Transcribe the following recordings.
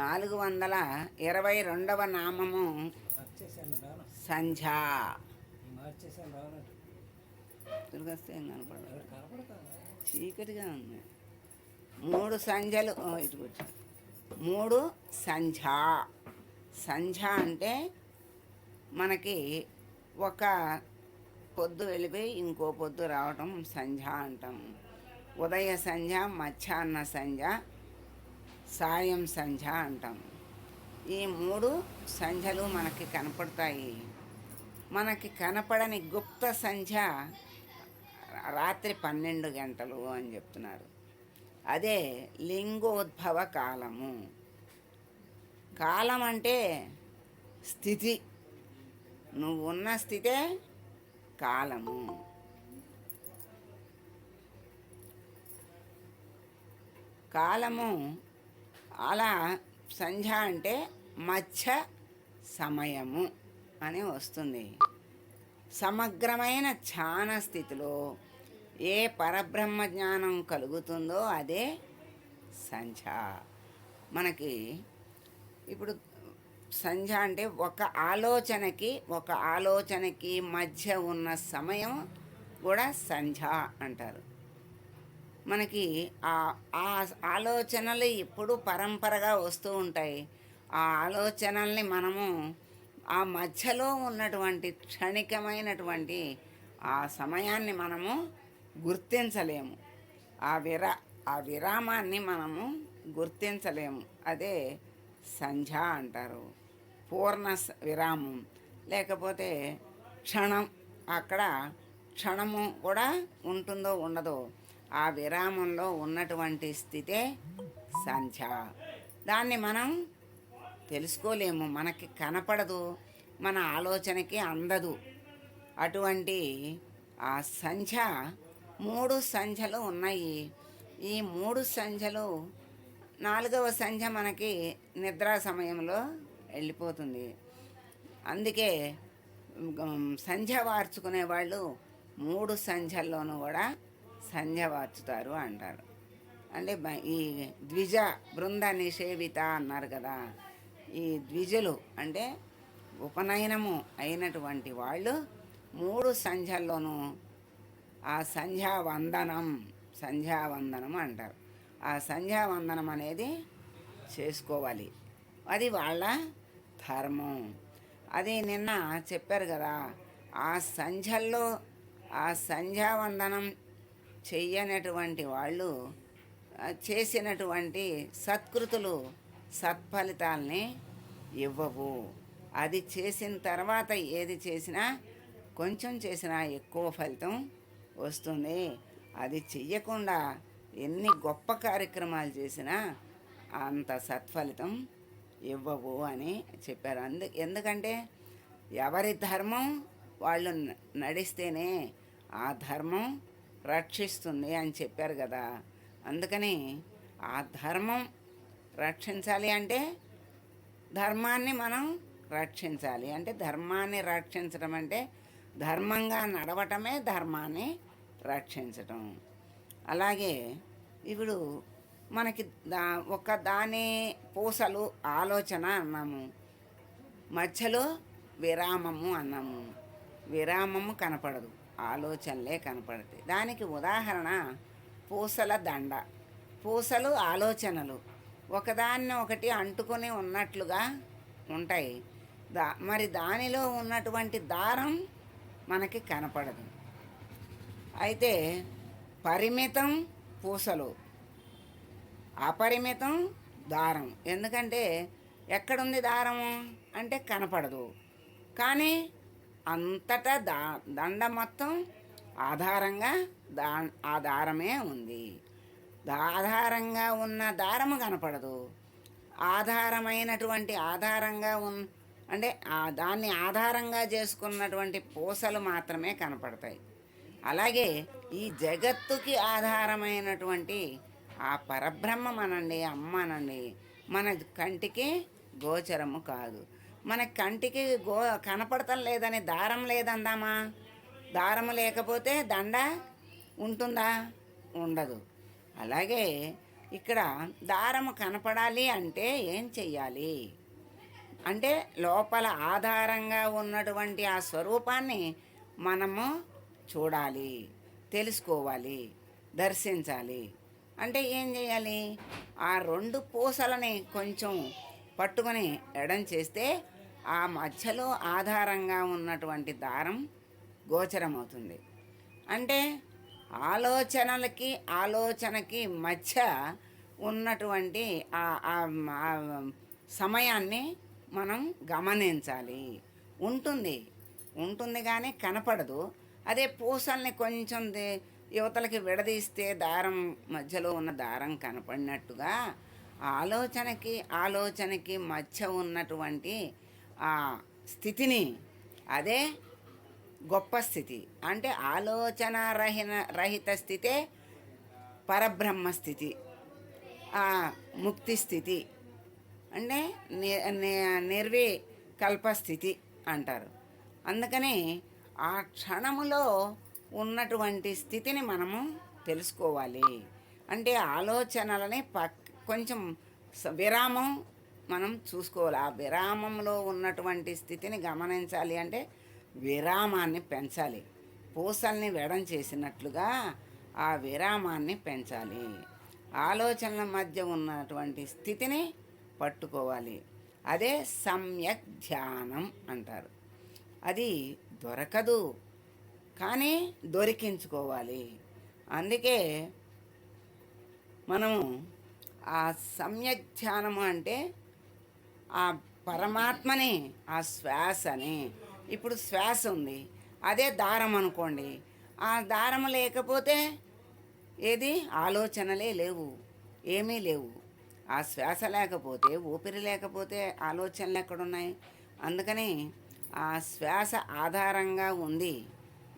నాలుగు వందల ఇరవై రెండవ నామము సంధ్యా. కనపడదు చీకటిగా ఉంది. మూడు సంధ్యలు ఇటు మూడు సంధ్యా. సంధ్య అంటే మనకి ఒక పొద్దు వెళ్ళిపోయి ఇంకో పొద్దు రావటం సంధ్య అంటాం. ఉదయ సంధ్య మధ్యాహ్న సంధ్య సాయం సంధ్య అంటాం. ఈ మూడు సంధ్యలు మనకి కనపడతాయి. మనకి కనపడని గుప్త సంధ్య రాత్రి పన్నెండు గంటలు అని చెప్తున్నారు. అదే లింగోద్భవ కాలము. కాలం అంటే స్థితి. నువ్వు ఉన్న స్థితే కాలము. కాలము అలా సంధ్య అంటే మధ్య సమయము అని వస్తుంది. సమగ్రమైన ధ్యాన స్థితిలో ఏ పరబ్రహ్మ జ్ఞానం కలుగుతుందో అదే సంధ్య. మనకి ఇప్పుడు సంధ్య అంటే ఒక ఆలోచనకి ఒక ఆలోచనకి మధ్య ఉన్న సమయం కూడా సంధ్య అంటారు. మనకి ఆ ఆ ఆలోచనలు ఎప్పుడు పరంపరగా వస్తూ ఉంటాయి. ఆ ఆలోచనల్ని మనము ఆ మధ్యలో ఉన్నటువంటి క్షణికమైనటువంటి ఆ సమయాన్ని మనము గుర్తించలేము. ఆ విరా ఆ విరామాన్ని మనము గుర్తించలేము. అదే సంధ్య అంటారు. పూర్ణ స- విరామం. లేకపోతే క్షణం అక్కడ క్షణము కూడా ఉంటుందో ఉండదో ఆ విరామంలో ఉన్నటువంటి స్థితే సంధ్య. దాన్ని మనం తెలుసుకోలేము. మనకి కనపడదు. మన ఆలోచనకి అందదు. అటువంటి ఆ సంధ్య మూడు సంధ్యలు ఉన్నాయి. ఈ మూడు సంధ్యలు నాలుగవ సంధ్య మనకి నిద్రా సమయంలో వెళ్ళిపోతుంది. అందుకే సంధ్య వార్చుకునే వాళ్ళు మూడు సంధ్యల్లోనూ కూడా సంధ్య వార్చుతారు అంటారు. అంటే ఈ ద్విజ బృంద నిషేవిత అన్నారు కదా ఈ ద్విజలు అంటే ఉపనయనము అయినటువంటి వాళ్ళు మూడు సంధ్యల్లోనూ ఆ సంధ్యావందనం సంధ్యావందనం అంటారు. ఆ సంధ్యావందనం అనేది చేసుకోవాలి. అది వాళ్ళ ధర్మం. అది నిన్న చెప్పారు కదా ఆ సంధ్యల్లో ఆ సంధ్యావందనం చెయ్యనటువంటి వాళ్ళు చేసినటువంటి సత్కృతులు సత్ఫలితాల్ని ఇవ్వవు. అది చేసిన తర్వాత ఏది చేసినా కొంచెం చేసినా ఎక్కువ ఫలితం వస్తుంది. అది చెయ్యకుండా ఎన్ని గొప్ప కార్యక్రమాలు చేసినా అంత సత్ఫలితం ఇవ్వవు అని చెప్పారు. అందు ఎందుకంటే ఎవరి ధర్మం వాళ్ళు నడిస్తేనే ఆ ధర్మం రక్షిస్తుంది అని చెప్పారు కదా. అందుకని ఆ ధర్మం రక్షించాలి అంటే ధర్మాన్ని మనం రక్షించాలి. అంటే ధర్మాన్ని రక్షించడం అంటే ధర్మంగా నడవటమే ధర్మాన్ని రక్షించటం. అలాగే ఇప్పుడు మనకి దా ఒక దాని పూసలు ఆలోచన అన్నాము. మధ్యలో విరామము అన్నాము. విరామము కనపడదు. ఆలోచనలే కనపడతాయి. దానికి ఉదాహరణ పూసల దండ. పూసలు ఆలోచనలు. ఒకదాన్ని ఒకటి అంటుకొని ఉన్నట్లుగా ఉంటాయి. దా మరి దానిలో ఉన్నటువంటి దారం మనకి కనపడదు. అయితే పరిమితం పూసలు అపరిమితం దారం. ఎందుకంటే ఎక్కడుంది దారము? అంటే కనపడదు. కానీ అంతటా దా దండ మొత్తం ఆధారంగా దా ఆ దారమే ఉంది. ఆధారంగా ఉన్న దారము కనపడదు. ఆధారమైనటువంటి ఆధారంగా ఉన్ అంటే ఆ దాన్ని ఆధారంగా చేసుకున్నటువంటి పూసలు మాత్రమే కనపడతాయి. అలాగే ఈ జగత్తుకి ఆధారమైనటువంటి ఆ పరబ్రహ్మం అనండి అమ్మ అనండి మన కంటికి గోచరము కాదు. మన కంటికి గో కనపడటం లేదని దారం లేదందామా? దారము లేకపోతే దండ ఉంటుందా? ఉండదు. అలాగే ఇక్కడ దారము కనపడాలి అంటే ఏం చెయ్యాలి? అంటే లోపల ఆధారంగా ఉన్నటువంటి ఆ స్వరూపాన్ని మనము చూడాలి తెలుసుకోవాలి దర్శించాలి. అంటే ఏం చేయాలి ఆ రెండు పూసలని కొంచెం పట్టుకొని ఎడం చేస్తే ఆ మధ్యలో ఆధారంగా ఉన్నటువంటి దారం గోచరమవుతుంది. అంటే ఆలోచనలకి ఆలోచనకి మధ్య ఉన్నటువంటి ఆ సమయాన్ని మనం గమనించాలి. ఉంటుంది. ఉంటుంది కానీ కనపడదు. అదే పూసల్ని కొంచెం యువతలకి విడదీస్తే దారం మధ్యలో ఉన్న దారం కనపడినట్టుగా ఆలోచనకి ఆలోచనకి మధ్య ఉన్నటువంటి ఆ స్థితిని అదే గొప్ప స్థితి. అంటే ఆలోచన రహిన రహిత స్థితే పరబ్రహ్మ స్థితి ఆ ముక్తి స్థితి అంటే ని- ని- నిర్వికల్ప స్థితి అంటారు. అందుకని ఆ క్షణములో ఉన్నటువంటి స్థితిని మనము తెలుసుకోవాలి. అంటే ఆలోచనలని పక్ కొంచెం స- విరామం మనం చూసుకోవాలి. ఆ విరామంలో ఉన్నటువంటి స్థితిని గమనించాలి అంటే విరామాన్ని పెంచాలి. పూసల్ని వెడం చేసినట్లుగా ఆ విరామాన్ని పెంచాలి. ఆలోచనల మధ్య ఉన్నటువంటి స్థితిని పట్టుకోవాలి. అదే సమ్యక్ ధ్యానం అంటారు. అది దొరకదు కానీ దొరికించుకోవాలి. అందుకే మనము ఆ సమ్యక్ ధ్యానము అంటే ఆ పరమాత్మని ఆ శ్వాసని. ఇప్పుడు శ్వాస ఉంది. అదే దారం అనుకోండి. ఆ దారం లేకపోతే ఏది? ఆలోచనలే లేవు. ఏమీ లేవు. ఆ శ్వాస లేకపోతే ఊపిరి లేకపోతే ఆలోచనలు ఎక్కడున్నాయి? అందుకని ఆ శ్వాస ఆధారంగా ఉంది.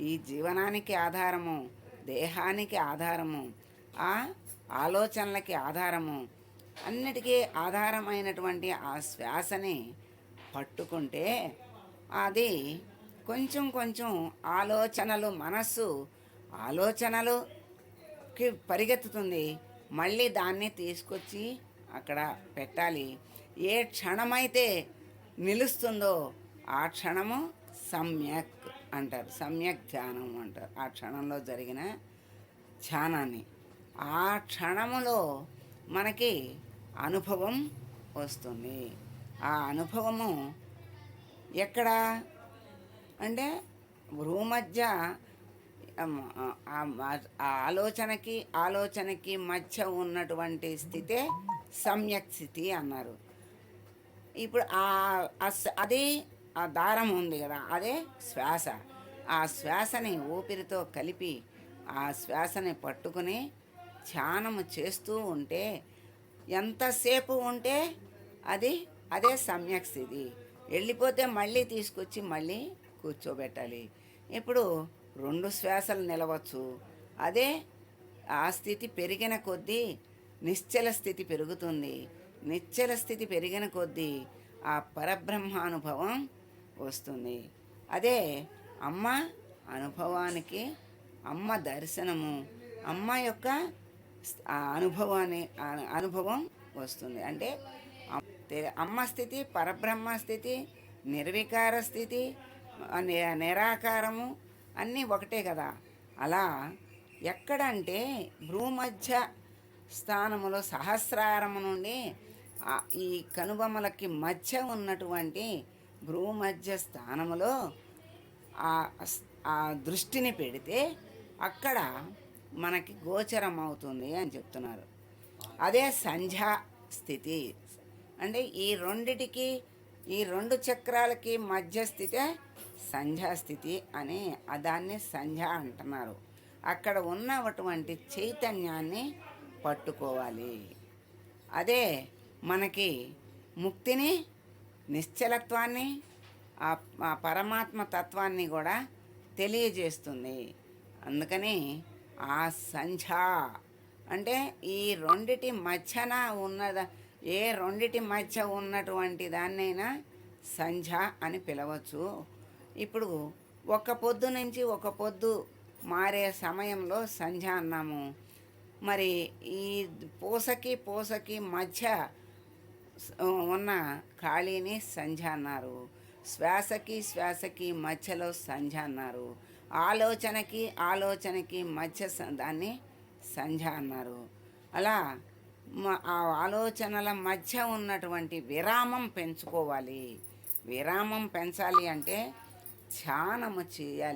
ఈ జీవనానికి ఆధారము దేహానికి ఆధారము ఆ ఆలోచనలకి ఆధారము అన్నిటికీ ఆధారమైనటువంటి ఆ శ్వాసని పట్టుకుంటే అది కొంచెం కొంచెం ఆలోచనలు మనస్సు ఆలోచనలుకి పరిగెత్తుతుంది. మళ్ళీ దాన్ని తీసుకొచ్చి అక్కడ పెట్టాలి. ఏ క్షణమైతే నిలుస్తుందో ఆ క్షణము సమ్యక్ అంటారు. సమ్యక్ ధ్యానం అంటారు. ఆ క్షణంలో జరిగిన ధ్యానాన్ని. ఆ క్షణములో మనకి అనుభవం వస్తుంది. ఆ అనుభవము ఎక్కడ? అంటే భూమధ్య ఆ- ఆలోచనకి ఆలోచనకి మధ్య ఉన్నటువంటి స్థితే సమ్యక్ స్థితి అన్నారు. ఇప్పుడు ఆ అదే అది ఆ దారం ఉంది కదా అదే శ్వాస. ఆ శ్వాసని ఊపిరితో కలిపి ఆ శ్వాసని పట్టుకుని ధ్యానము చేస్తూ ఉంటే ఎంతసేపు ఉంటే అది అదే సమ్యక్ స్థితి వెళ్ళిపోతే మళ్ళీ తీసుకొచ్చి మళ్ళీ కూర్చోబెట్టాలి. ఇప్పుడు రెండు శ్వాసలు నిలవచ్చు. అదే ఆ స్థితి పెరిగిన కొద్దీ నిశ్చల స్థితి పెరుగుతుంది. నిశ్చల స్థితి పెరిగిన కొద్దీ ఆ పరబ్రహ్మానుభవం వస్తుంది. అదే అమ్మ అనుభవానికి అమ్మ దర్శనము అమ్మ యొక్క ఆ అనుభవాన్ని అనుభవం వస్తుంది. అంటే అమ్మ స్థితి పరబ్రహ్మ స్థితి నిర్వికార స్థితి నిరాకారము అన్నీ ఒకటే కదా. అలా ఎక్కడంటే భూమధ్య స్థానములో సహస్రారము నుండి ఈ కనుబొమ్మలకి మధ్య ఉన్నటువంటి భూమధ్య స్థానములో ఆ స్- ఆ దృష్టిని పెడితే అక్కడ మనకి గోచరం అవుతుంది అని చెప్తున్నారు. అదే సంధ్యా స్థితి. అంటే ఈ రెండిటికి ఈ రెండు చక్రాలకి మధ్య స్థితే సంధ్యా స్థితి అని దాన్ని సంధ్య అంటున్నారు. అక్కడ ఉన్నటువంటి చైతన్యాన్ని పట్టుకోవాలి. అదే మనకి ముక్తిని నిశ్చలత్వాన్ని ఆ ఆ పరమాత్మ తత్వాన్ని కూడా తెలియజేస్తుంది. అందుకని ఆ సంధ్య. అంటే ఈ రెండిటి మధ్యన ఉన్నద ఏ రెండిటి మధ్య ఉన్నటువంటి దాన్నైనా సంధ్య అని పిలవచ్చు. ఇప్పుడు ఒక పొద్దు నుంచి ఒక పొద్దు మారే సమయంలో సంధ్య అన్నాము. మరి ఈ పూసకి పూసకి మధ్య ఉన్న ఖాళీని సంధ్య అన్నారు. శ్వాసకి శ్వాసకి మధ్యలో సంధ్య అన్నారు. ఆలోచనకి ఆలోచనకి మధ్య స- దాన్ని సంధ్య అన్నారు. అలా ఆ ఆలోచనల మధ్య ఉన్నటువంటి విరామం పెంచుకోవాలి. విరామం పెంచాలి అంటే ధ్యానము చేయాలి.